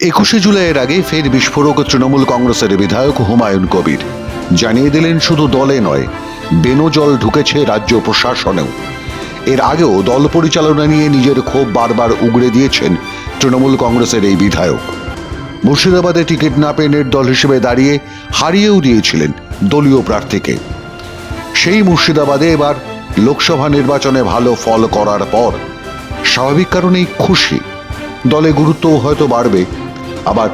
একুশে জুলাইয়ের আগে ফের বিস্ফোরক তৃণমূল কংগ্রেসের বিধায়ক হুমায়ুন কবির। জানিয়ে দিলেন, শুধু দলে নয় বেনজল ঢুকেছে রাজ্য প্রশাসনেও। এর আগেও দল পরিচালনা নিয়ে নিজের ক্ষোভ বারবার উগড়ে দিয়েছেন তৃণমূল কংগ্রেসের এই বিধায়ক। মুর্শিদাবাদে টিকিট না পেয়ে দল হিসেবে দাঁড়িয়ে হারিয়েও দিয়েছিলেন দলীয় প্রার্থীকে। সেই মুর্শিদাবাদে এবার লোকসভা নির্বাচনে ভালো ফল করার পর স্বাভাবিক কারণেই খুশি। দলে গুরুত্বও হয়তো বাড়বে আবার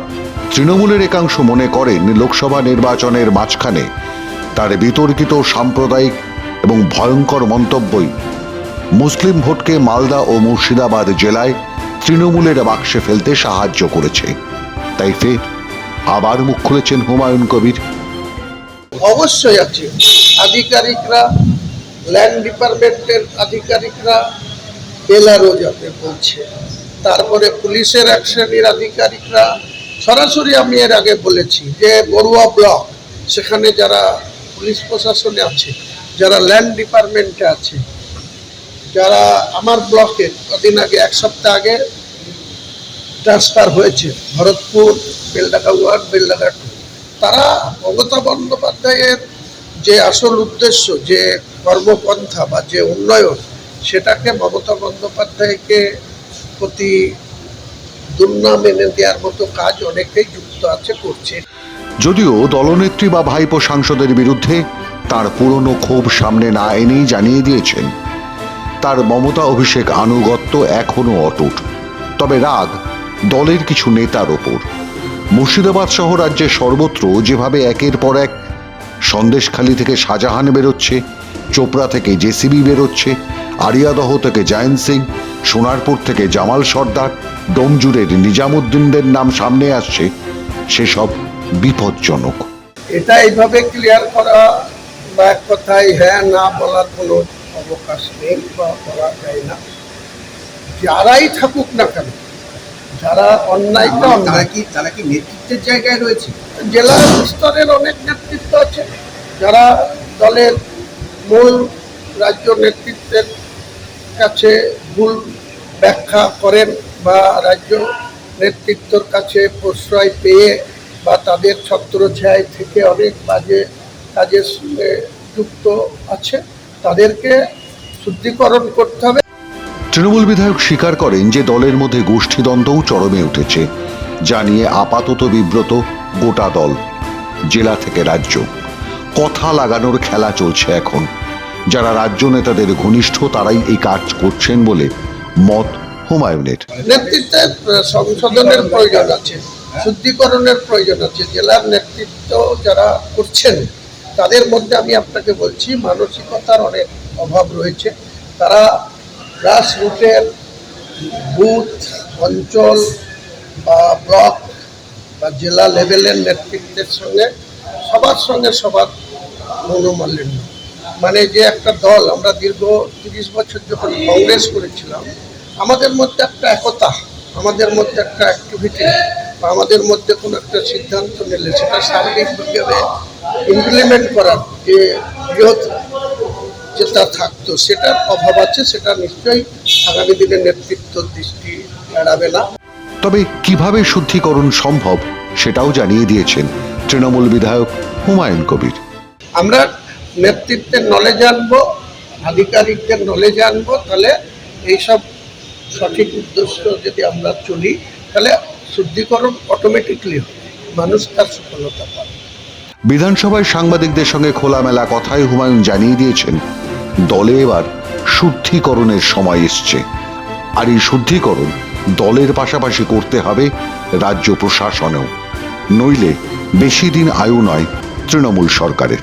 তৃণমূলের একাংশ মনে করেন লোকসভা নির্বাচনের মাঝখানে তার বিতর্কিত সাম্প্রদায়িক এবং ভয়ঙ্কর মন্তব্যই মুসলিম ভোটকে মালদা ও মুর্শিদাবাদ জেলায় তৃণমূলের বাক্সে ফেলতে সাহায্য করেছে। তাই ফের আবার মুখ খুলেছেন হুমায়ুন কবির। অবশ্যই আছে। আধিকারিকরা ল্যান্ড ডিপার্টমেন্টের আধিকারিকরা বেলারও যাতে বলছে। তারপরে পুলিশের এক শ্রেণির আধিকারিকরা, সরাসরি আমি এর আগে বলেছি যে বড়ুয়া ব্লক, সেখানে যারা পুলিশ প্রশাসনে আছে, যারা ল্যান্ড ডিপার্টমেন্টে আছে, যারা আমার ব্লকে কদিন আগে, এক সপ্তাহ আগে ট্রান্সফার হয়েছে, ভরতপুর বেলডাকা ওয়ার্ড বেলডাকা টু। তারা মমতা বন্দ্যোপাধ্যায়ের যে আসল উদ্দেশ্য, যে কর্মপন্থা বা যে উন্নয়ন, সেটাকে মমতা বন্দ্যোপাধ্যায়কে প্রতি দুর্নাম এনে দেওয়ার মতো কাজ অনেকেই যুক্ত আছে, করছে। যদিও দলনেত্রী বা ভাইপো সাংসদের বিরুদ্ধে তার পুরনো ক্ষোভ সামনে না এনেই জানিয়ে দিয়েছেন। তার মমতা অভিষেক আনুগত্য এখনও অটুট। তবে রাগ দলের কিছু নেতার ওপর। মুর্শিদাবাদ সহ রাজ্যের সর্বত্র যেভাবে একের পর এক সন্দেশখালী থেকে শাহজাহান বেরোচ্ছে, চোপড়া থেকে জেসিবি বেরোচ্ছে, আরিয়াদহ থেকে জায়ন্ত সিং সোনারপুর থেকে জামাল সর্দার ডোমজুরের নিজামুদ্দিনদের নাম সামনে আসছে সেসব বিপজ্জনক। এটা এইভাবে ক্লিয়ার করা বা এক কথায় হ্যাঁ না বলার কোনো অবকাশ নেই বা বলা যায় না। যারাই থাকুক না কেন যারা অন্যায়টা তারা অন্যায় কি তারা কি নেতৃত্বের জায়গায় রয়েছে? জেলা স্তরের অনেক নেতৃত্ব আছে। যারা দলের মূল রাজ্য নেতৃত্বের কাছে ভুল ব্যাখ্যা করেন বা রাজ্য নেতৃত্বর কাছে প্রশ্রয় পেয়ে বা তাদের ছত্রছায় থেকে অনেক বাজে কাজের যুক্ত আছে, তাদেরকে শুদ্ধিকরণ করতে হবে। তৃণমূল বিধায়ক স্বীকার করেন যে দলের মধ্যে গোষ্ঠীদ্বন্দ্বও চরমে উঠেছে, যা নিয়ে আপাতত বিব্রত গোটা দল, জেলা থেকে রাজ্য। কথা লাগানোর খেলা চলছে এখন। যারা রাজ্য নেতাদের ঘনিষ্ঠ তারাই এই কাজ করছেন বলে মত হুমায়ুনের। নেতৃত্বের আহ, সংশোধনের প্রয়োজন আছে শুদ্ধিকরণের প্রয়োজন আছে। জেলার নেতৃত্ব যারা করছেন তাদের মধ্যে আমি আপনাকে বলছি মানসিকতার অনেক অভাব রয়েছে। তারা গ্রাস রুটের বুথ অঞ্চল বা ব্লক বা জেলা লেভেলের নেতৃত্বের সঙ্গে সবার সঙ্গে সবার মনোমালিন্য। মানে যে একটা দল আমরা দীর্ঘ তিরিশ বছর যখন কংগ্রেস করেছিলাম আমাদের মধ্যে একটা একতা আমাদের মধ্যে একটা অ্যাক্টিভিটি বা আমাদের মধ্যে কোনো একটা সিদ্ধান্ত নিলে সেটা সার্বিকভাবে ইমপ্লিমেন্ট করার যে বৃহৎ যেটা থাকতো সেটার অভাব আছে সেটা নিশ্চয়ই আগামী দিনে নেতৃত্ব দৃষ্টি এড়াবে না। তবে কীভাবে শুদ্ধিকরণ সম্ভব সেটাও জানিয়ে দিয়েছেন তৃণমূল বিধায়ক হুমায়ুন কবির। আমরা নেতৃত্বের নলেজ আনব, আধিকারিকদের নলেজ আনব, তাহলে এইসব সঠিক উদ্দেশ্য যদি আমরা চলি, তাহলে শুদ্ধিকরণ অটোমেটিকলি হবে। মানুষ তার সফলতা পাবে। বিধানসভায় সাংবাদিকদের সঙ্গে খোলামেলা কথায় হুমায়ুন জানিয়ে দিয়েছেন, দলে এবার শুদ্ধিকরণের সময় এসছে। আর এই শুদ্ধিকরণ দলের পাশাপাশি করতে হবে রাজ্য প্রশাসনেও। নইলে বেশি দিন আয়ু নয় তৃণমূল সরকারের।